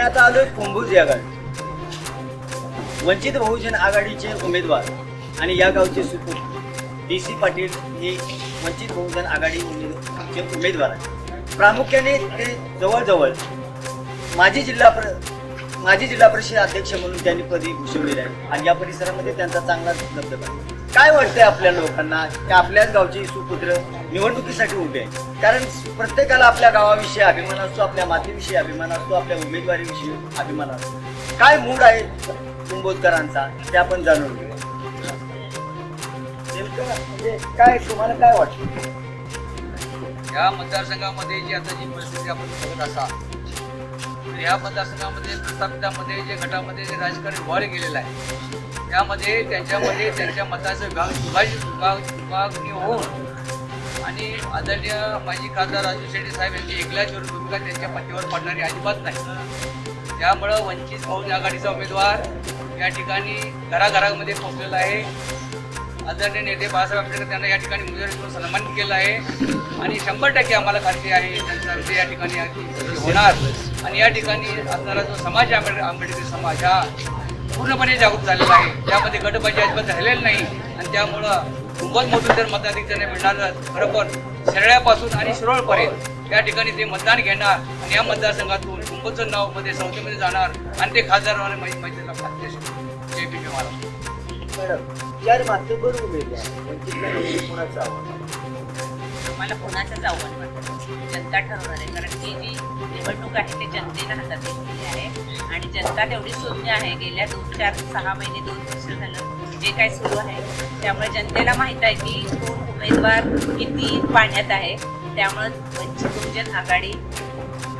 आता आलोय कुंभूज या गावी. वंचित बहुजन आघाडीचे उमेदवार आणि या गावचे सुपूत डी सी पाटील हे वंचित बहुजन आघाडी उमेदचे उमेदवार आहेत. प्रामुख्याने ते जवळजवळ माजी जिल्हा प्र माजी जिल्हा परिषद अध्यक्ष म्हणून त्यांनी पदी भूषवलेले आहे. आणि या परिसरामध्ये त्यांचा चांगला दबदबा आहे. काय वाटतंय आपल्या लोकांना की आपल्याच गावचे सुपुत्र निवडणुकीसाठी उभे आहे? कारण प्रत्येकाला आपल्या गावाविषयी अभिमान असतो आपल्या मातीविषयी अभिमान असतो आपल्या उमेदवारीविषयी अभिमान असतो. काय मूड आहे कुंभोजकरांचा? ते आपण जाणून घेऊ म्हणजे काय तुम्हाला काय वाटतं? या मतदारसंघामध्ये जी आता जी परिस्थिती आपण बघत असा तर या मतदारसंघामध्ये प्रस्थापितामध्ये जे गटामध्ये जे राजकारण वर गेलेलं आहे त्यामध्ये त्यांच्यामध्ये त्यांच्या मताचं विभाग विभाजित विभाग विभागणी होऊन आणि आदरणीय माजी खासदार राजू शेट्टी साहेब यांची एकल्याच भूमिका त्यांच्या पतीवर पडणारी अजिबात नाही. त्यामुळं वंचित बहुजन आघाडीचा उमेदवार या ठिकाणी घराघरामध्ये पोचलेला आहे. आदरणीय नेते बाळासाहेब आंबेडकर त्यांना या ठिकाणी उमेदवारी सन्मान केला आहे. आणि शंभर टक्के आम्हाला खात्री आहे त्यांचा विजय या ठिकाणी होणार. आणि या ठिकाणी असणारा जो समाज आहे आंबेडकर आंबेडकरी समाज हा पूर्णपणे जागृत झालेला आहे. त्यामध्ये गटबाजी अजिबात राहिलेलं नाही. आणि त्यामुळं कुंभदमधून जर मताधिक्याने मिळणार बरोबर शरळ्यापासून आणि शिरोळपर्यंत या ठिकाणी ते मतदान घेणार आणि या मतदारसंघातून कुंभचं नावमध्ये संस्थेमध्ये जाणार. आणि ते खासदार माहिती माहिती माहितीला खात्री जय भीम महाराष्ट्र. मॅडम चार मातबर उमेदवार वंचितला नेमकी कोणाचं आव्हान आम्हाला कोणाचंच आव्हान वाटत जनता ठरवणार आहे. कारण ही जी निवडणूक आहे ते जनतेनं हातात घेतलेली आहे. आणि जनता तेवढी शून्य आहे. गेल्या दोन चार सहा महिने दोन वर्ष झालं जे काय सुरू आहे. त्यामुळे जनतेला माहीत आहे की कोण उमेदवार किती पाण्यात आहे. त्यामुळं वंचित बहुजन आघाडी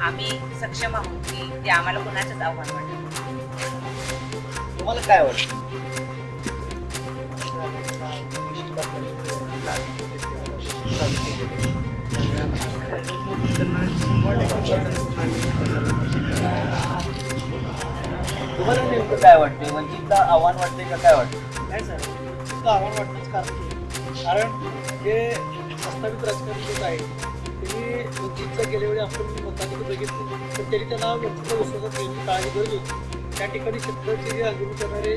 आम्ही सक्षम आहोत की ते आम्हाला कोणाचंच आव्हान वाटत तुम्हाला काय वाटतं? तुम्हाला नेमकं काय वाटते म्हणजे वंचितला आव्हान वाटते का काय वाटतं नाही सर तुमचं आव्हान वाटणंच कारण आहे. कारण जे प्रस्तावित राजकारणी लोक आहेत त्यांनी वंचितचं गेल्या वेळी आपण मताधिक बघितले तर त्यांनी त्यांना वंचितच्या विश्वासात घेण्याची काळजी गरज होती त्या ठिकाणी शेतकऱ्याचे जे आंदोलन करणारे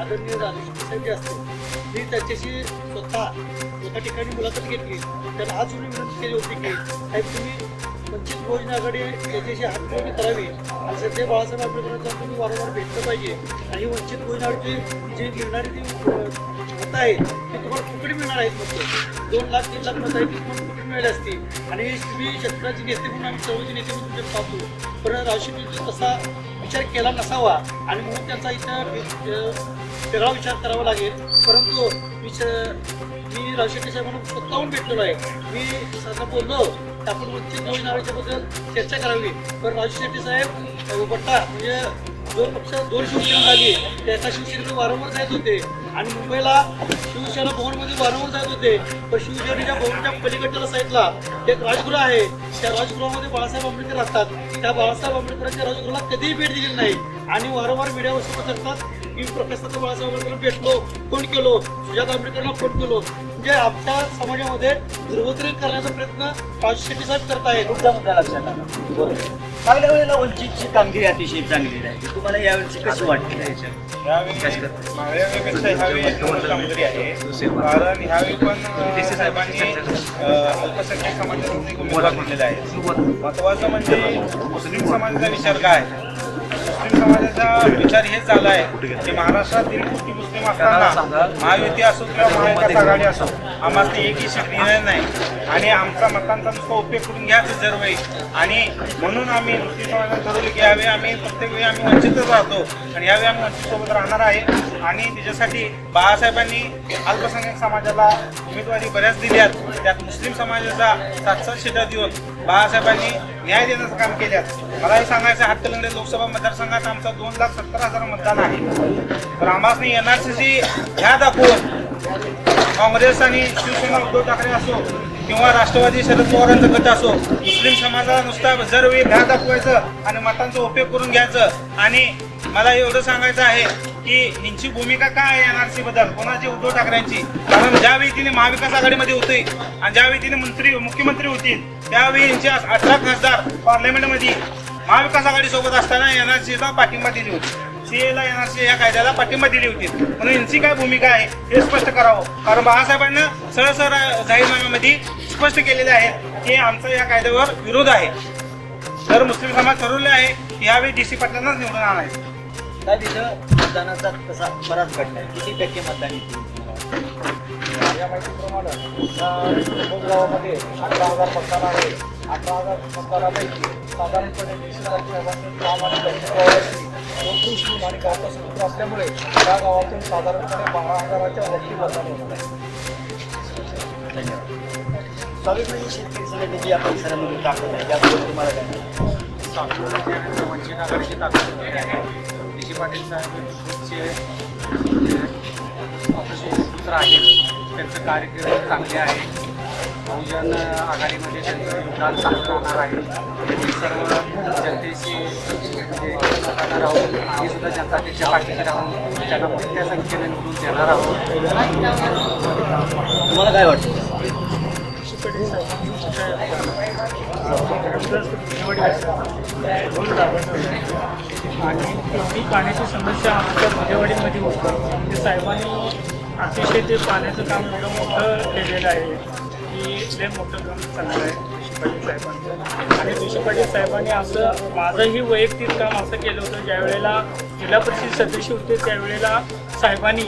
आदरणीय राजेश साहेब जे असतील मी त्यांच्याशी स्वतः एका ठिकाणी मुलाखत घेतली. त्यांना आज तुम्ही विनंती केली होती की साहेब तुम्ही वंचित बहुजन आघाडी याच्याशी हातमिळवणी करावी. आणि सध्या बाळासाहेब आंबेडकरांचा तुम्ही वारंवार भेटलं पाहिजे. आणि वंचित बहुजन आघाडीची जी मिळणारी ती मतं आहे ती तुम्हाला फुकडी मिळणार आहेत फक्त. दोन लाख तीन लाख मतं आहेत ती तुम्हाला फुकडी मिळाली असती. आणि तुम्ही शेतकऱ्याचे नेते म्हणून आम्ही सर्वचे नेते म्हणून तुमच्यात पाहतो. पण रावशिंगचा तसा विचार केला नसावा आणि म्हणून त्यांचा इथं वेगळा विचार करावा लागेल. परंतु मी मी राजशेट्टी साहेबांना स्वतःहून भेटलेलो आहे. मी सध्या बोललो की आपण वंचित बहुजन चर्चा करावी. पण राजू शेट्टी साहेब अं, बट्टा म्हणजे जो पक्ष दोन शिवसेना झाली त्या एका शिवसेनेकडे वारंवार जात होते. आणि मुंबईला शिवसेना भवनमध्ये वारंवार जात होते. पण शिवसेनेच्या भवनच्या पलीकडच्या साईडला एक राजगृह आहे त्या राजगृहामध्ये बाळासाहेब आंबेडकर असतात त्या बाळासाहेब आंबेडकरांच्या राजगृहाला कधीही भेट दिली नाही. आणि वारंवार मीडियावर सुरू करतात की प्रकाशात बाळासाहेब आंबेडकर भेटलो फोन केलो. सुजात आंबेडकरांना फोन केलो. म्हणजे आमच्या समाजामध्ये ध्रुवकरण करण्याचा प्रयत्न राजू शेट्टी साहेब करत आहेत. तुमचा मुद्दा लक्षात आला. बरोबर मागल्या वेळेला वंचितची कामगिरी अतिशय चांगली राहिली तुम्हाला यावेळी कशी वाटते? साहेबांनी अं, अल्पसंख्याक आहे. महत्वाचं म्हणजे मुस्लिम समाजाचा विचार काय? मुस्लिम समाजाचा विचार हेच झाला आहे की महाराष्ट्रातील कोटी मुस्लिम असताना महायुती असो किंवा महाविकास आघाडी असो आम्हाला ते एकही सीट देणार नाही. आणि आमचा मतांचा नुसता उपयोग करून घ्यायचं दरवेळी आणि म्हणून आम्ही मुस्लिम समाजाने ठरवलं की यावेळी आम्ही प्रत्येक वेळी आम्ही वंचितच राहतो. आणि यावेळी आम्ही वंचितसोबत राहणार आहे. आणि त्याच्यासाठी बाळासाहेबांनी अल्पसंख्याक समाजाला उमेदवारी बऱ्याच दिल्यात. त्यात मुस्लिम समाजाचा सात सात सीटा देऊन बाळासाहेबांनी न्याय देण्याचं काम केल्यात मला हे सांगायचं हातकलंगडे लोकसभा मतदारसंघात आमचा दोन लाख सत्तर हजार मतदान आहे. तर आम्हाला एन आर सी सी ह्या दाखवून काँग्रेस आणि शिवसेना उद्धव ठाकरे असो किंवा राष्ट्रवादी शरद पवारांचा गट असो मुस्लिम समाजाला नुसता जर वेळ भ्या दाखवायचं आणि मतांचा उपयोग करून घ्यायचं. आणि मला एवढं सांगायचं आहे की यांची भूमिका काय आहे एनआरसी बद्दल? कोणाची उद्धव ठाकरेंची? कारण ज्यावेळी तिने महाविकास आघाडीमध्ये होते आणि ज्यावेळी तिने मंत्री मुख्यमंत्री होती त्यावेळी यांचे अठरा खासदार पार्लमेंटमध्ये महाविकास आघाडी सोबत असताना एनआरसीला पाठिंबा दिली होती. सीएला एनआरसी या कायद्याला पाठिंबा दिली होती. म्हणून यांची काय भूमिका आहे हे स्पष्ट करावं. कारण बाळासाहेबांना सरळ जाहीरनाम्यामध्ये स्पष्ट केलेले आहे की आमचा या कायद्यावर विरोध आहे. तर मुस्लिम समाज ठरवले आहे यावेळी डी सी पाटलांनाच निवडून आणायचं. काय तिथं? मतदानाचा तसा बराच घटना आहे. किती टक्के मतदान येते या माहितीप्रमाणे या गावामध्ये अठरा हजार मतदार आहे? अठरा हजार मतदारापैकी साधारणपणे काम आणि गावचा स्वतंत्र असल्यामुळे या गावातून साधारणपणे बारा हजाराच्या वरती मतदान होणार आहे. शेतकरी संघटनेची या परिसरामध्ये ताकद आहे. त्याबद्दल तुम्हाला काय? वंचित आघाडीची ताकद आहे पाटील साहेब. हे सूत्र आहेत त्यांचं कार्यक्रम चांगले आहे. बहुजन आघाडीमध्ये त्यांचं योगदान चांगलं राहणार आहे. सर्व जनतेशी म्हणजे राहून आम्ही सुद्धा जनता पक्षाच्या पाठीशी राहून त्यांना मोठ्या संख्येने निवडून देणार आहोत. तुम्हाला काय वाटतं? आणि ती पाण्याची समस्या आमच्या भुजेवाडीमध्ये होती. म्हणजे साहेबांनी अतिशय ते पाण्याचं काम एवढं मोठं केलेलं आहे की लय मोठं काम चाललं आहे पाटील साहेबांचं. आणि ऋषी पाटील साहेबांनी असं माझंही वैयक्तिक काम असं केलं होतं. ज्यावेळेला जिल्हा परिषद सदस्य होते त्यावेळेला साहेबांनी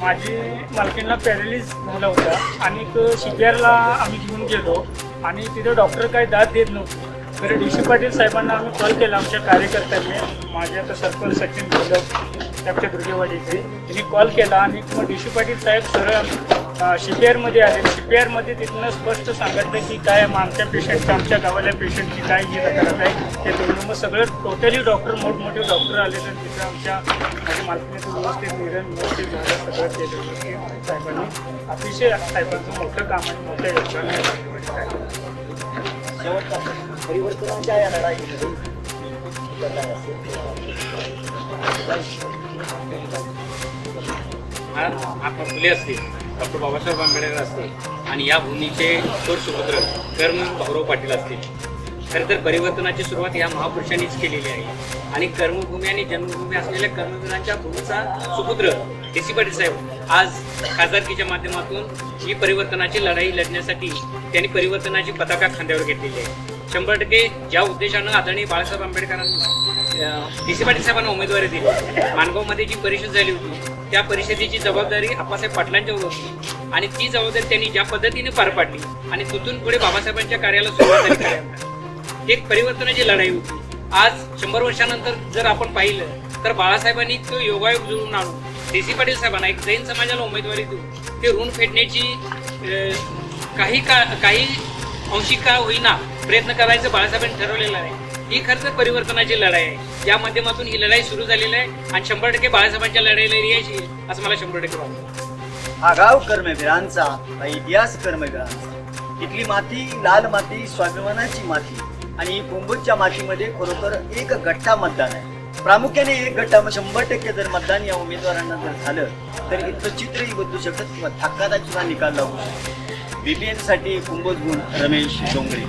माझी मालकींना पॅरालिस झाला होता. आणि शिबिरला आम्ही घेऊन गेलो. आणि तिथे डॉक्टर काही दाद देत नव्हते. तर डी सी पाटील साहेबांना आम्ही कॉल केला आमच्या कार्यकर्त्यांनी. माझे आता सरपंच सचिन गुजव त्याच्या दुर्गेवाडीचे त्यांनी कॉल केला आणि मग डी सी पाटील साहेब सरळ सी पी आरमध्ये आले. सी पी आरमध्ये तिथनं स्पष्ट सांगितलं की काय मग आमच्या पेशंटचं आमच्या गावाल्या पेशंटची काय जी तक्रार आहे. ते दोन मग सगळं टोटली डॉक्टर मोठमोठे डॉक्टर आले. तर तिथं आमच्या माझ्या मालकीचं व्यवस्थित निरण व्यवस्थित झालं सगळं केलं. साहेबांनी अतिशय साहेबांचं मोठं काम आणि मोठं योगदान आहे. शेवटचा परिवर्तनाच्या या लढाईमध्ये फुले असतील डॉक्टर बाबासाहेब आंबेडकर असतील आणि या भूमीचे थोर सुपुत्र कर्म भाऊराव पाटील असतील. खरं तर परिवर्तनाची सुरुवात या महापुरुषांनीच केलेली आहे. आणि कर्मभूमी आणि जन्मभूमी असलेल्या कर्मवीरांच्या भूमीचा सुपुत्र डी सी पाटील साहेब आज खासदारकीच्या माध्यमातून ही परिवर्तनाची लढाई लढण्यासाठी त्यांनी परिवर्तनाची पताका खांद्यावर घेतलेली आहे. शंभर टक्के ज्या उद्देशानं आदरणीय बाळासाहेब आंबेडकरांनी डी सी पाटील साहेबांना उमेदवारी दिली माणगावमध्ये जी परिषद झाली होती त्या परिषदेची जबाबदारी आप्पासाहेब पाटलांच्यावर होती. आणि ती जबाबदारी त्यांनी ज्या पद्धतीने पार पाडली आणि तिथून पुढे बाबासाहेबांच्या कार्याला सुरुवात झाली. एक परिवर्तनाची लढाई होती. आज शंभर वर्षानंतर जर आपण पाहिलं तर बाळासाहेबांनी तो योगायोग जुळून आणून डी सी पाटील साहेबांना एक जैन समाजाला उमेदवारी देऊन ते ऋण फेडण्याची काही का काही अंशी का होईना प्रयत्न करायचं बाळासाहेबांनी ठरवलेलं आहे. ही खरं तर परिवर्तनाची लढाई आहे. या माध्यमातून ही लढाई सुरू झालेली आहे आणि शंभर टक्के बाळासाहेबांच्या लढाईला यायची असं मला शंभर टक्के वाटतं. आगाव कर्मवीरांचा इतिहास कर्मवीरांचा. इथली माती लाल माती स्वाभिमानाची माती. आणि ही मातीमध्ये खरोखर एक गठ्ठा मतदान आहे. प्रामुख्याने एक गट्टा मग शंभर टक्के जर मतदान या उमेदवारांना जर झालं तर इथलं चित्रही बदलू शकत किंवा धक्कादायक सुद्धा निकाल लागू शकतो. बीपीएनसाठी गुण रमेश डोंगरे.